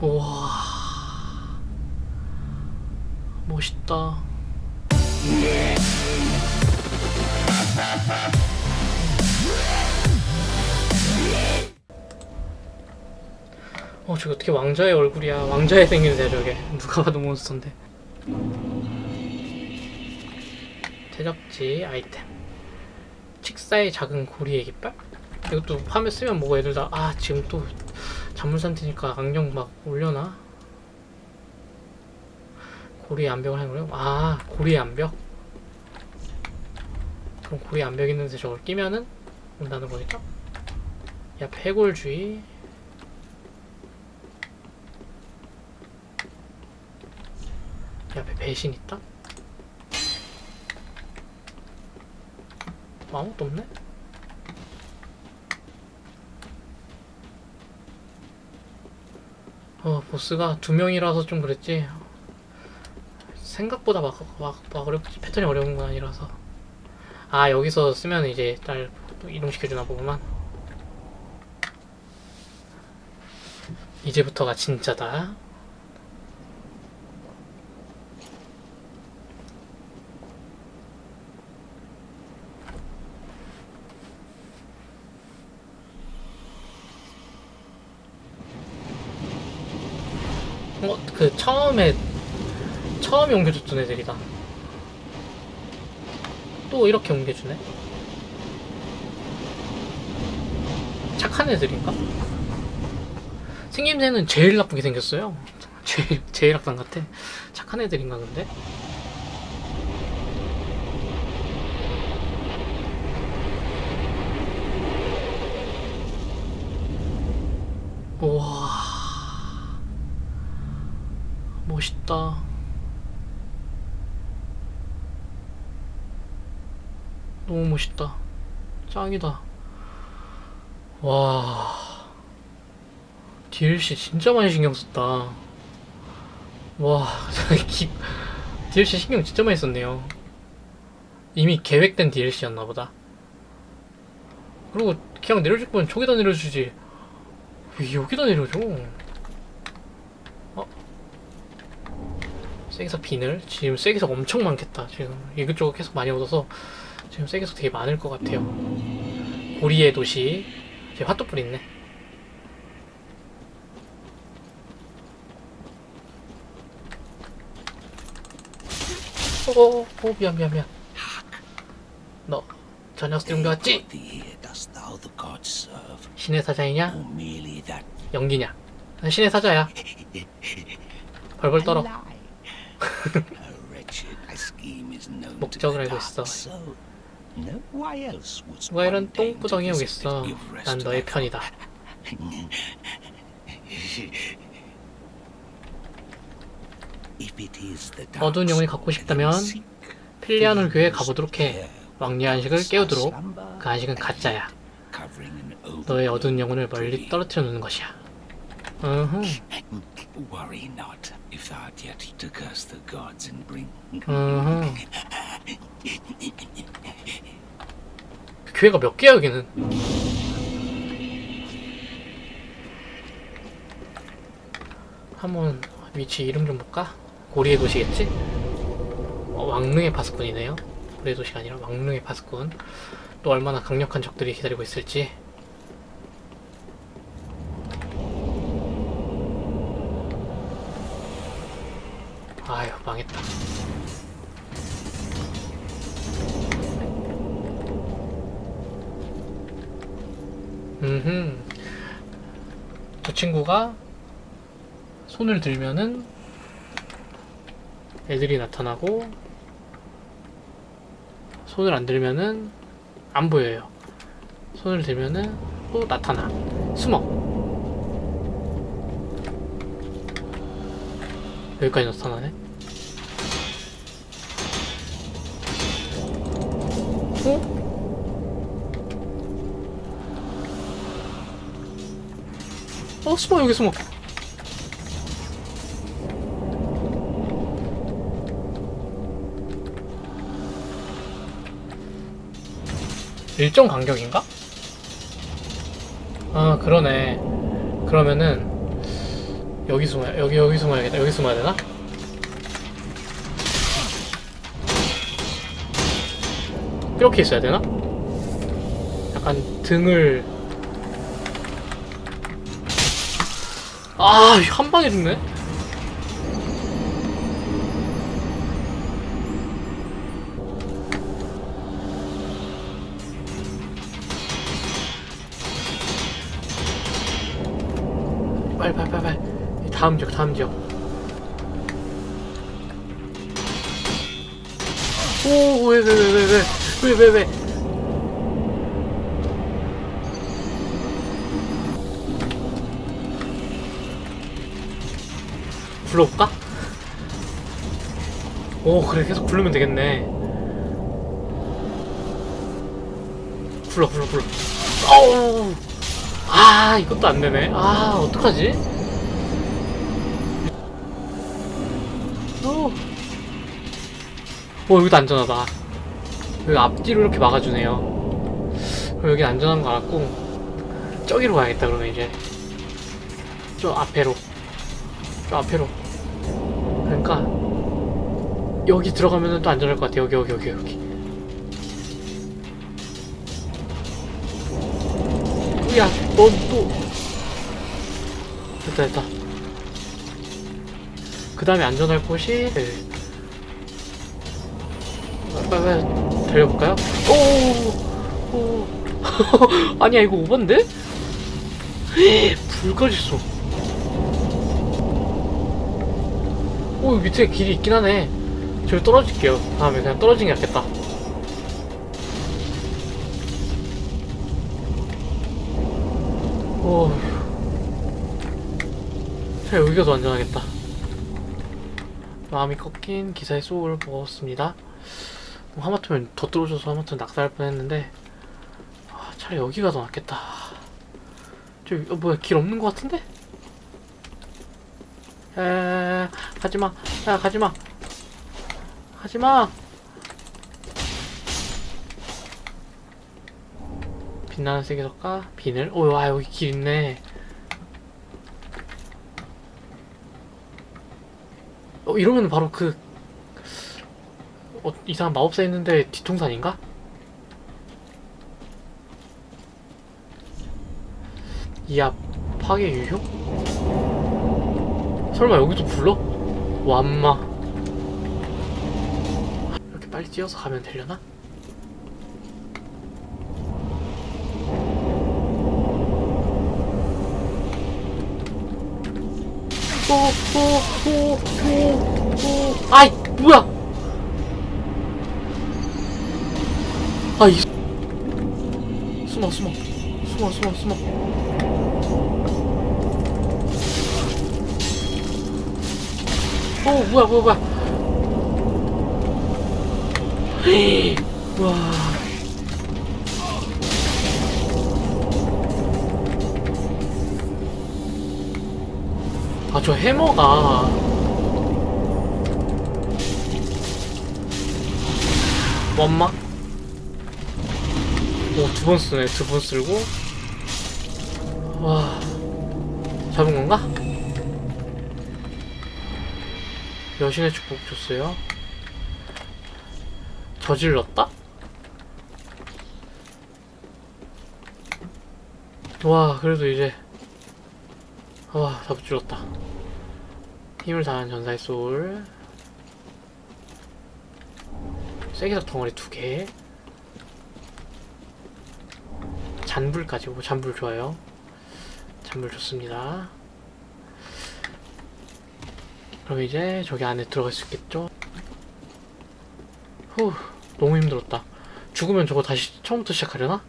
우와. 멋있다. 어 저게 어떻게 왕자의 얼굴이야. 왕자의 생긴데 저게. 누가 봐도 몬스터인데. 제작지 아이템. 칙사의 작은 고리의 깃발? 이것도 밤에 쓰면 뭐고 애들 다. 아 지금 또 잔물 상태니까 악령 막 올려나? 고리의 암벽을 하는 거요? 아 고리의 암벽? 그럼 고리의 암벽 있는데 저걸 끼면은 온다는 거니까? 야 패골주의 옆에 배신 있다? 뭐 아무것도 없네? 어, 보스가 두 명이라서 좀 그랬지. 생각보다 막, 막, 막 어렵, 패턴이 어려운 건 아니라서. 아, 여기서 쓰면 이제 딸 이동시켜주나 보구만. 이제부터가 진짜다. 어, 그 처음에 처음에 옮겨줬던 애들이다. 또 이렇게 옮겨주네. 착한 애들인가? 생김새는 제일 나쁘게 생겼어요. 제일 제일 악당 같아. 착한 애들인가 근데? 우와. 멋있다. 너무 멋있다. 짱이다. 와. DLC 진짜 많이 신경 썼다. 와, 기... DLC 신경 진짜 많이 썼네요. 이미 계획된 DLC였나 보다. 그리고 그냥 내려줄 거면 저기다 내려주지. 왜 여기다 내려줘? 쐐기석 비늘 지금 쐐기석 엄청 많겠다. 지금 이것저것 계속 많이 얻어서 지금 쐐기석 되게 많을 것 같아요. 고리의 도시. 이제 핫도불 있네. 어, 어 미안 미안 미안. 너 저녁 때 옮겨왔지? 신의 사자이냐? 연기냐? 난 신의 사자야. 벌벌 떨어 the 알고 있어. 누가 이런 one deign to 똥구덩이 visit 오겠어 난 너의 편이다 어두운 영혼이 갖고 싶다면 필리아놀 교회에 가보도록 해 왕리 안식을 깨우도록 그 안식은 가짜야 너의 어두운 영혼을 멀리. 떨어뜨려 놓는 것이야 으흠 으흠 그 교회가 몇 개야 여기는 한번 위치 이름 좀 볼까? 고리의 도시겠지? 어, 왕릉의 파수꾼이네요 고리의 도시가 아니라 왕릉의 파수꾼 또 얼마나 강력한 적들이 기다리고 있을지 저 친구가 손을 들면은 애들이 나타나고 손을 안 들면은 안 보여요. 손을 들면은 또 나타나. 숨어. 여기까지 나타나네. 어? 어 숨어 여기 숨어 일정 간격인가? 아 그러네 그러면은 여기 숨어야 여기 여기 숨어야겠다. 여기 숨어야 되나? 이렇게 있어야 되나? 약간 등을 아, 한 방에 죽네. 빨리 빨리 빨리 빨리. 다음 지역 다음 지역. 오 왜 왜 왜 왜 왜 왜 왜 왜 불러볼까? 오 그래. 계속 부르면 되겠네. 불러 불러 불러. 어우! 아 이것도 안 되네. 아 어떡하지? 오, 오 여기도 안전하다. 여기 앞뒤로 이렇게 막아주네요. 그럼 여기 안전한 거 알았고 저기로 가야겠다 그러면 이제. 저 앞에로 저 앞에로 그러니까 여기 들어가면 또 안전할 것 같아 여기 여기 여기 여기 야, 넌 또. 됐다, 됐다. 그 다음에 안전할 곳이. 네. 빨리, 빨리, 달려볼까요? 오! 오! 아니야, 이거 오반데? 불까지 쏘. 오, 밑에 길이 있긴 하네. 저기 떨어질게요. 다음에 그냥 떨어지는 게 낫겠다. 오. 자, 여기가 더 안전하겠다. 마음이 꺾인 기사의 소울 먹었습니다. 뭐 하마터면 더 떨어져서 하마터면 낙사할 뻔했는데 아, 차라리 여기가 더 낫겠다. 저 어, 뭐야 길 없는 것 같은데? 에 가지마, 야 가지마, 가지마. 빛나는 세계석과 비늘. 오, 아 여기 길 있네. 어 이러면 바로 그 어, 이상한 마법사 있는데 뒤통산인가? 이야 파괴 유효? 설마 여기도 불러? 완마. 이렇게 빨리 뛰어서 가면 되려나? 오오오오오 아이 뭐야? 아이 숨어 숨어. 숨어 숨어 숨어 오 뭐야 뭐야 뭐야. 헤이, 와. 아 저 해머가. 원마? 오 두 번 쓰네. 두 번 쓸고. 와. 잡은 건가? 여신의 축복 줬어요 저질렀다? 와 그래도 이제 와, 다 붙줄었다. 힘을 다한 전사의 소울. 세계적 덩어리 두 개. 잔불까지. 오, 잔불 좋아요. 잔불 좋습니다. 그럼 이제 저기 안에 들어갈 수 있겠죠? 후, 너무 힘들었다. 죽으면 저거 다시 처음부터 시작하려나?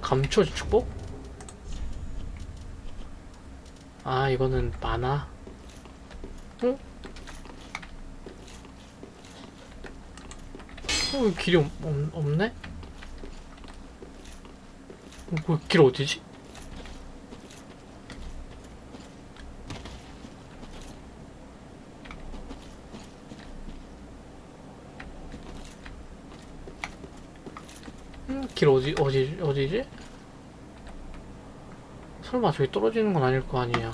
감초 축복? 아 이거는 만화 어? 어 길이 없, 없, 없네? 어, 그 길 어디지? 길 어디 어디 어디지? 설마 저기 떨어지는 건 아닐 거 아니야.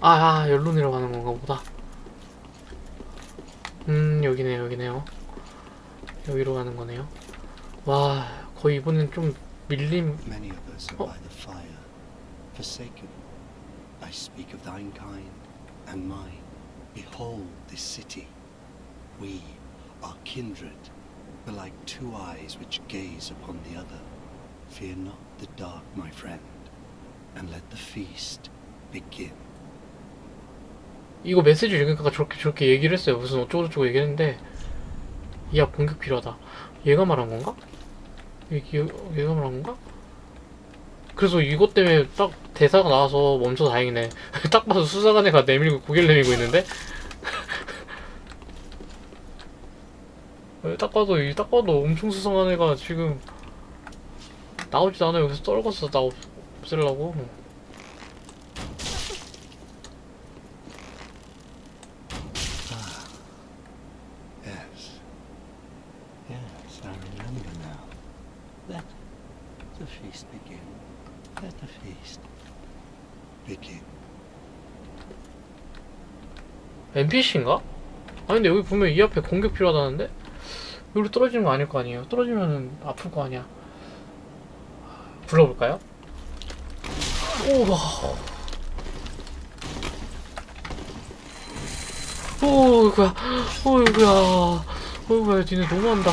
아, 아 열로 내려가는 건가 보다. 음, 여기네, 여기네요. 여기로 가는 거네요. 와, 거의 이번엔 좀 밀림. 어? I speak of thine kind and mine. Behold this city. We are kindred, but like two eyes which gaze upon the other. Fear not the dark, my friend, and let the feast begin. 이거 메시지 읽으니까 저렇게 저렇게 얘기를 했어요. 무슨 어쩌고저쩌고 얘기했는데 야 공격 필요하다. 얘가 말한 건가? 얘, 얘, 얘가 말한 건가? 그래서 이것 때문에 딱 대사가 나와서 멈춰서 다행이네. 딱 봐도 수사관 애가 내밀고 고개를 내밀고 있는데? 어, 딱 봐도 이- 딱 봐도 엄청 수상한 애가 지금 나오지도 않아 여기서 떨궜어 나 없, 없애려고. Yes. Yes, I remember now. Let the feast begin. Let the feast begin. NPC인가? 아니 근데 여기 보면 이 앞에 공격 필요하다는데? 여기로 떨어지는 거 아닐 거 아니에요? 떨어지면은 아플 거 아니야? 불러볼까요? 오와 오이구야 오이구야 오이구야 니네 너무한다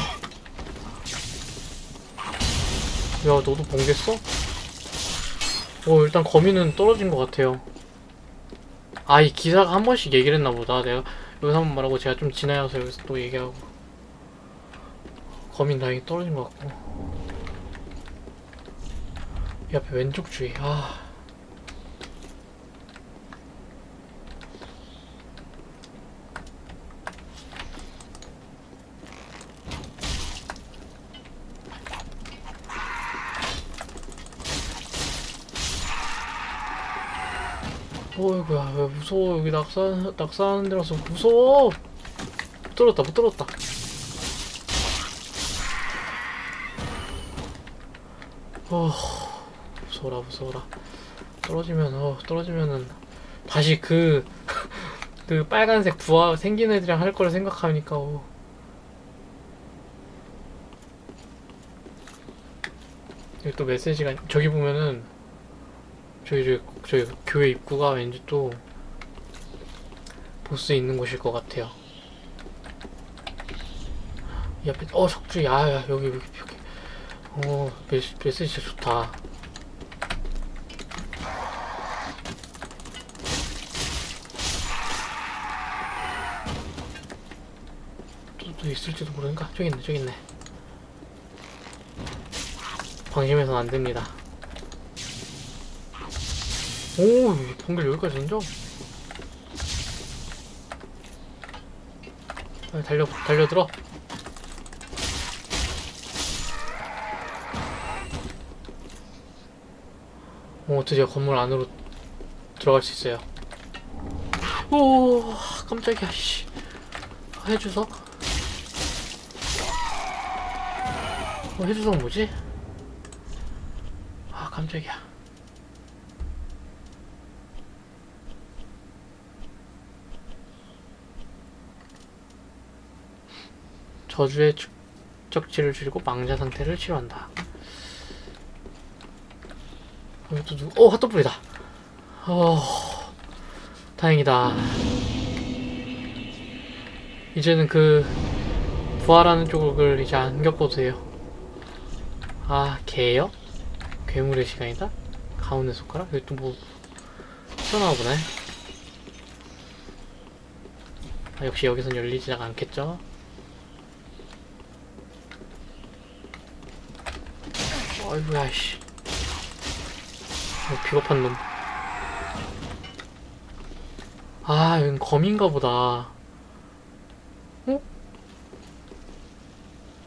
야 너도 번겠어? 오 일단 거미는 떨어진 것 같아요 아, 이 기사가 한 번씩 얘기를 했나 보다. 내가 여기서 한번 말하고 제가 좀 지나가서 여기서 또 얘기하고. 거민 다행히 떨어진 것 같고. 이 앞에 왼쪽 주위. 아. 어이구야, 왜 무서워. 여기 낙사, 낙사하는 데라서 무서워. 못 떨었다. 어, 무서워라, 무서워라. 떨어지면, 어, 떨어지면은, 다시 그, 그 빨간색 부하 생긴 애들이랑 할 거를 생각하니까, 어. 여기 또 메시지가, 저기 보면은, 저기 저기 저기 교회 입구가 왠지 또 보스 있는 곳일 것 같아요. 이 앞에 어 석주 야야 여기 여기 여기 어 메시, 메시지 진짜 좋다. 또, 또 있을지도 모르니까 저기 있네 저기 있네. 방심해서는 안 됩니다. 오, 번개 여기까지 던져? 빨리 달려, 달려들어. 오, 드디어 건물 안으로 들어갈 수 있어요. 오, 깜짝이야, 씨. 해주석? 어, 해주석 뭐지? 아, 깜짝이야. 저주의 축적치를 줄이고 망자 상태를 치료한다. 여기 또 누구? 어 핫도불이다. 어 다행이다. 이제는 그 부활하는 쪽을 이제 안 겪어도 돼요. 아 개요? 괴물의 시간이다. 가운데 손가락 여기 또뭐 튀어나와 보네. 아, 역시 여기선 열리지 않겠죠? 아이고야 씨 어, 비겁한 놈. 아, 여긴 검인가 보다. 어?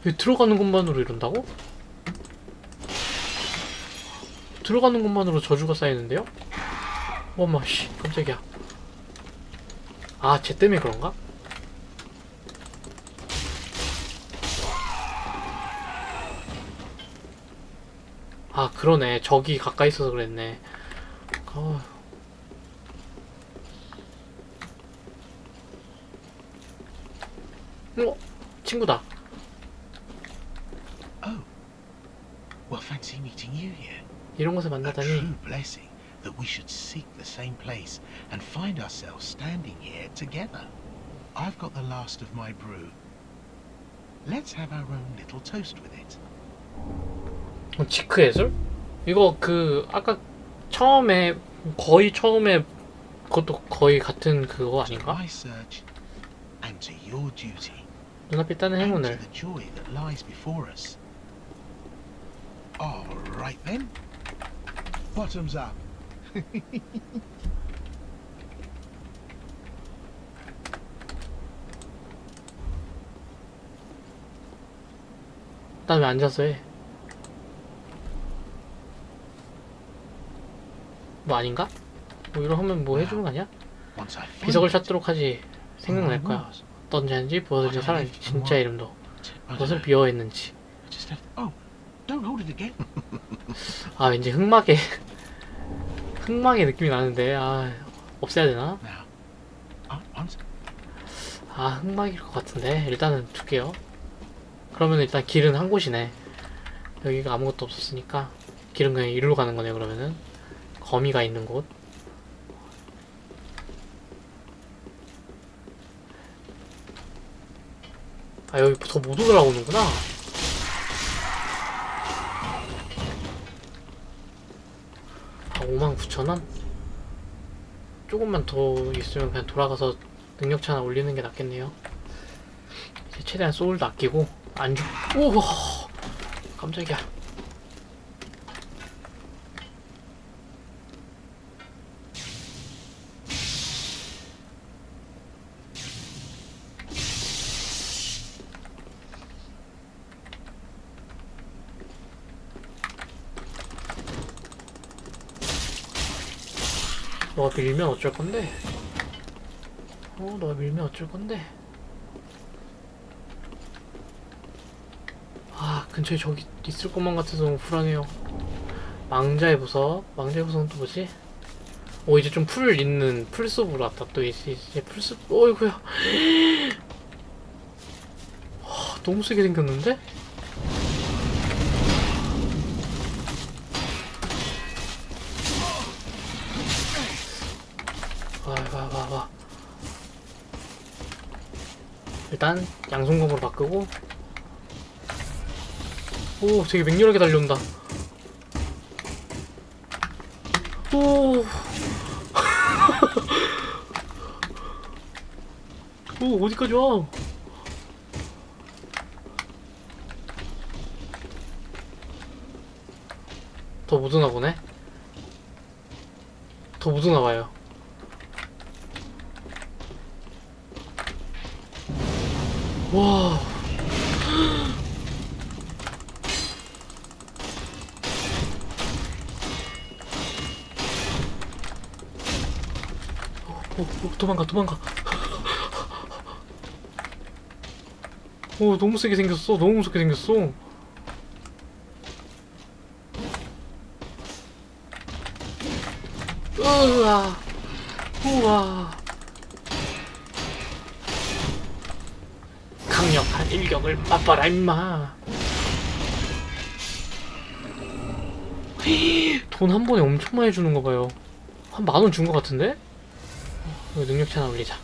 여기 들어가는 것만으로 이런다고? 들어가는 것만으로 저주가 쌓이는데요? 어머, 씨, 깜짝이야. 아, 쟤 때문에 그런가? 그러네. 적이 가까이 있어서 그랬네. 어휴. 어, 친구다. Oh, well, fancy meeting you here. 이런 곳에 A 만나다니 true blessing that we should seek the same place and find ourselves standing here together. I've got the last of my brew. Let's have our own little toast with it. 어, 지크 예술? 이거 그 아까 처음에 거의 처음에 그것도 거의 같은 그거 아닌가? 눈앞에 있다는 행운을. the joy that lies before us. All right then. Bottoms up. 난왜 앉아서 해? 뭐 아닌가? 뭐 이러 하면 뭐 해주는 거 아니야? 비석을 찾도록 하지. 생각날 거야. was, 어떤 자인지 보여드린 사람의 진짜 이름도 무엇을 it again. 아 왠지 흑막의 흑막의 느낌이 나는데 아 없애야 되나? On, on, 아 흑막일 것 같은데 일단은 둘게요. 그러면 일단 길은 한 곳이네. 여기가 아무것도 없었으니까 길은 그냥 이리로 가는 거네 그러면은 거미가 있는 곳. 아 여기 더못 올라오는구나. 아 5만 9천 원? 조금만 더 있으면 그냥 돌아가서 능력치 하나 올리는 게 낫겠네요. 이제 최대한 소울도 아끼고 안 죽. 오, 깜짝이야. 밀면 어쩔 건데? 어, 너가 밀면 어쩔 건데? 아, 근처에 저기 있을 것만 같아서 너무 불안해요. 망자의 부석. 망자의 부석은 또 뭐지? 오, 이제 좀 풀 있는 풀숲으로 왔다. 또 이제, 이제 풀숲. 어이구야. 와, 너무 세게 생겼는데? 일단 양손검으로 바꾸고 오 되게 맹렬하게 달려온다 오 오, 어디까지 와? 더 묻으나 보네? 더 묻으나 봐요. 와. 어, 어, 어, 도망가, 도망가. 오, 너무 세게 생겼어. 너무 무섭게 생겼어. 으아. 우와. 일격을 맛봐라 임마. 돈 한 번에 엄청 많이 주는 거 봐요. 한 만 원 준 거 같은데? 이거 능력치 하나 올리자.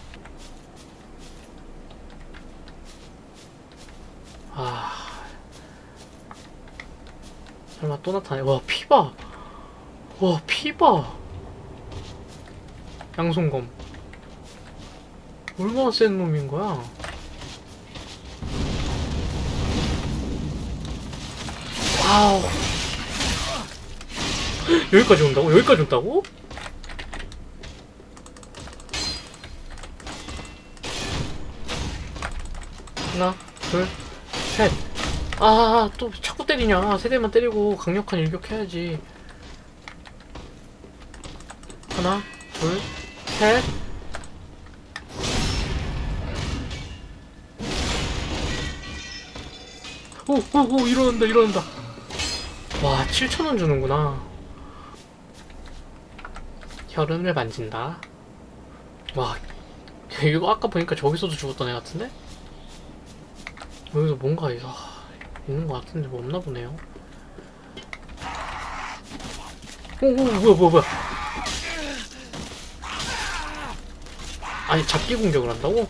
아. 설마 또 나타나네 와 피봐 와 피봐 양손검. 얼마나 센 놈인 거야 와우. 여기까지 온다고? 여기까지 온다고? 하나, 둘, 셋. 아, 또 자꾸 때리냐. 세 대만 때리고 강력한 일격 해야지. 하나, 둘, 셋. 오, 오, 오, 이러는다, 이러는다. 와, 7,000원 주는구나. 혈흔을 만진다. 와, 이거 아까 보니까 저기서도 죽었던 애 같은데? 여기서 뭔가 있, 있는 것 같은데 뭐 없나 보네요. 오, 오 뭐야 뭐야 뭐야? 아니 잡기 공격을 한다고?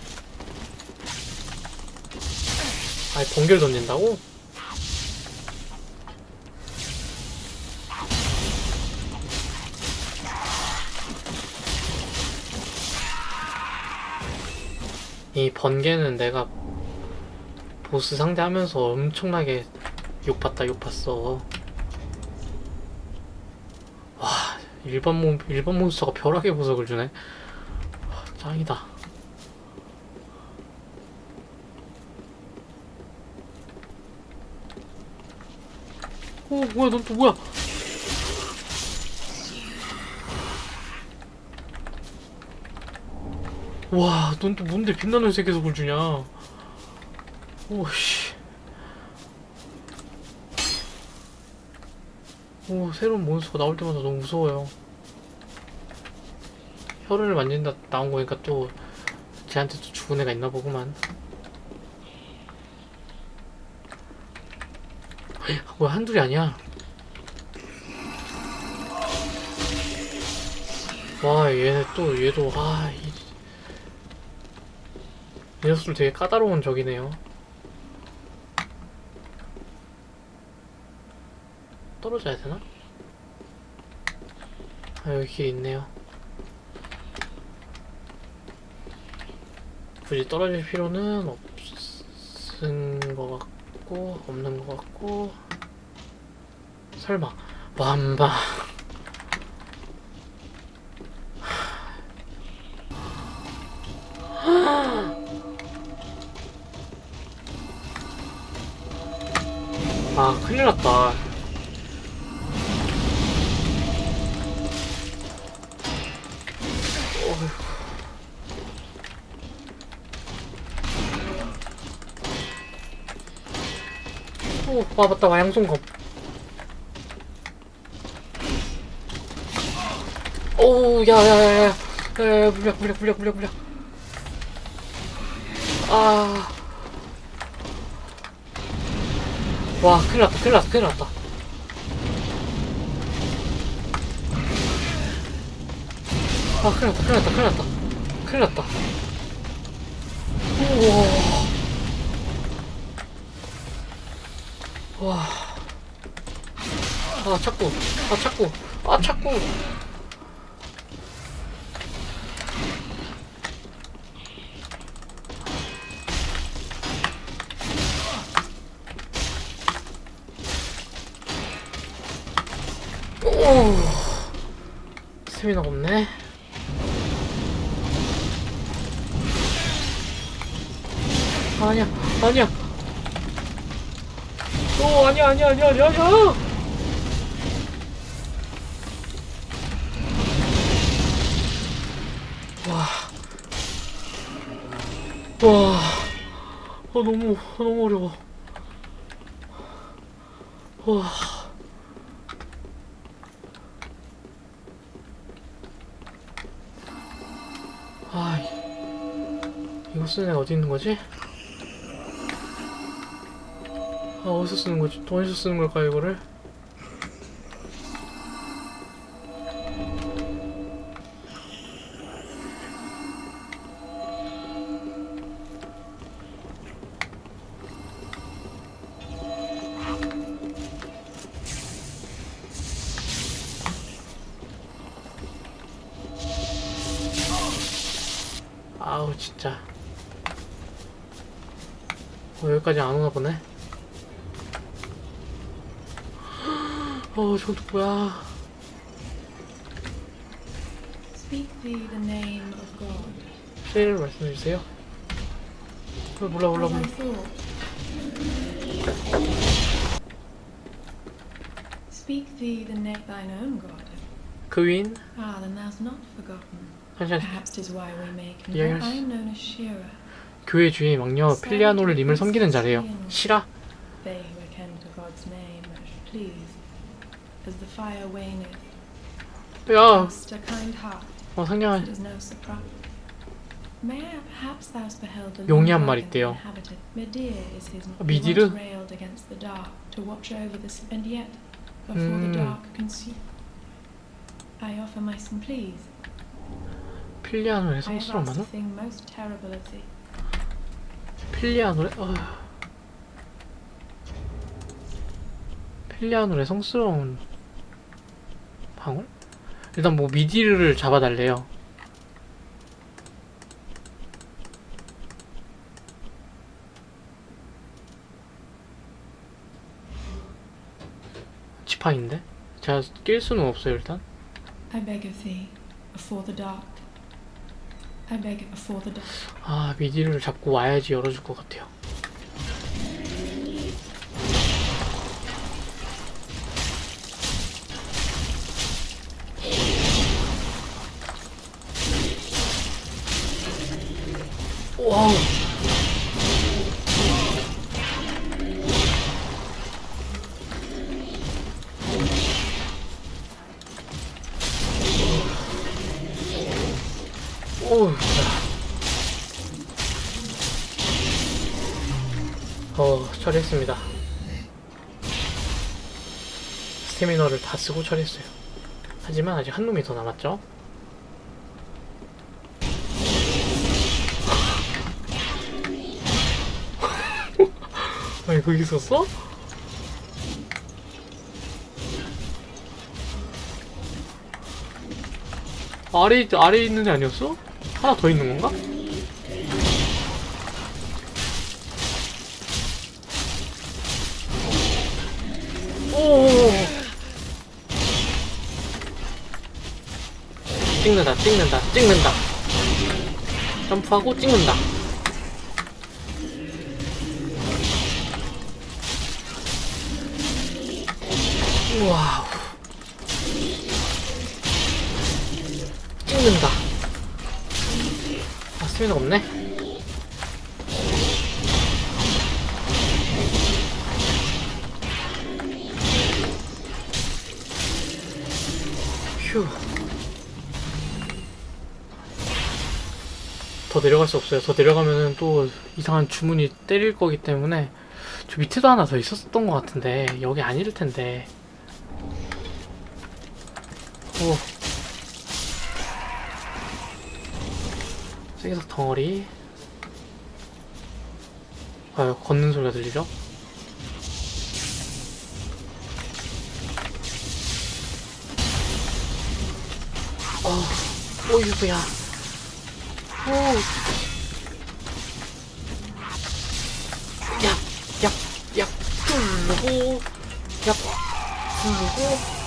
아니 번개를 던진다고? 이 번개는 내가 보스 상대하면서 엄청나게 욕봤다 욕봤어. 와 일반 몬 일반 몬스터가 벼락의 보석을 주네? 와, 짱이다. 오 뭐야 넌 또 뭐야 와, 넌 또 뭔데 빛나는 세계석을 주냐? 오씨. 오, 새로운 몬스터가 나올 때마다 너무 무서워요. 혀를 만진다 나온 거니까 또 쟤한테 또 죽은 애가 있나 보구만. 아, 뭐야 한둘이 아니야. 와 얘네 또 얘도 아 이, 이 녀석들 되게 까다로운 적이네요. 떨어져야 되나? 아, 여기 길 있네요. 굳이 떨어질 필요는 없은 것 같고, 없는 것 같고, 설마, 완바. 아, 큰일 났다. 맞다. 와양손검. 오, 야, 야, 야, 야. 야, 야, 물약, 물약, 물약, 물약, 물약. 아. 와, 큰일 났다, 큰일 났다, 큰일 났다. 아, 큰일 났다, 큰일 났다, 큰일 났다. 큰일 났다. 우와. 와. 아, 자꾸. 아, 자꾸. 아, 자꾸. 오. 스미너가 없네. 아니야, 아니야. 오, 아니야, 아니야, 아니야, 아니야, 아니야. 와. 와. 아, 너무, 너무 어려워. 와. 쓰는 애가 어디 있는 거지? 아, 어디서 쓰는 거지? 또 어디서 쓰는 걸까, 이거를? 어, 여기까지 안 오나 보네. 어, 저도 뭐야. Speak thee the name of God. 실 말씀해 주세요. 어, 몰라 몰라 As I 몰라. thought. Speak thee the name thine own God. 그윈 Ah, then thou's not forgotten. 잠시만 Perhaps 'tis why we may Yes. confer. I am known as Shira. 교회 주의 막녀 필리아노를 님을 섬기는 자래요. waneth, 야. 어 상냥한 용이 한 마리 있대요. 아, 미디르? 음. 필리아노의 asked 성스러움만은? a thing most terrible of thee. 필리아노의 어... 필리아노의 성스러운 방울? 일단 뭐 미디르를 잡아달래요. 지팡인데? 제가 낄 수는 없어요 일단. I beg of thee, before the dark. I beg before the dark. 아 미디를 잡고 와야지 열어줄 것 같아요. 와우. 쓰고 처리했어요. 하지만 아직 한 놈이 더 남았죠? 아니, 거기 있었어? 아래, 아래에 있는 애 아니었어? 하나 더 있는 건가? 오. 찍는다, 찍는다, 찍는다. 점프하고 찍는다. 와우. 찍는다. 아, 스미가 없네. 더 내려갈 수 없어요. 더 내려가면은 또 이상한 주문이 때릴 거기 때문에 저 밑에도 하나 더 있었던 것 같은데 여기 아닐 텐데. 오. 쇠기석 덩어리. 아, 걷는 소리가 들리죠? 어, 오이구야. 오. 약, 약, 약, 두르고, 약, 두르고.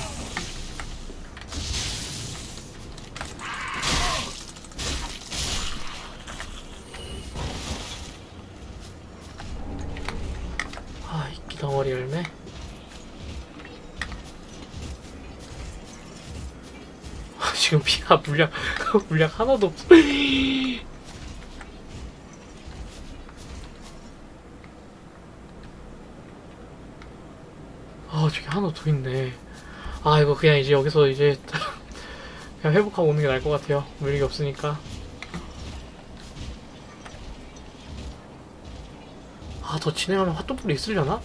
아, 이끼 덩어리 열매. 아, 지금 피가 물량, 물량 하나도 없어. 아, 저기 하나 더 있네. 아, 이거 그냥 이제 여기서 이제 그냥 회복하고 오는 게 나을 것 같아요. 물력이 없으니까. 아, 더 진행하면 핫도불이 있으려나?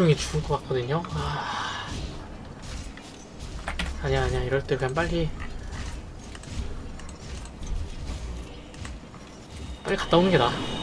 분명히 죽을 것 같거든요. 아... 아니야 아니야 이럴 때 그냥 빨리 빨리 갔다 오는 게 나아.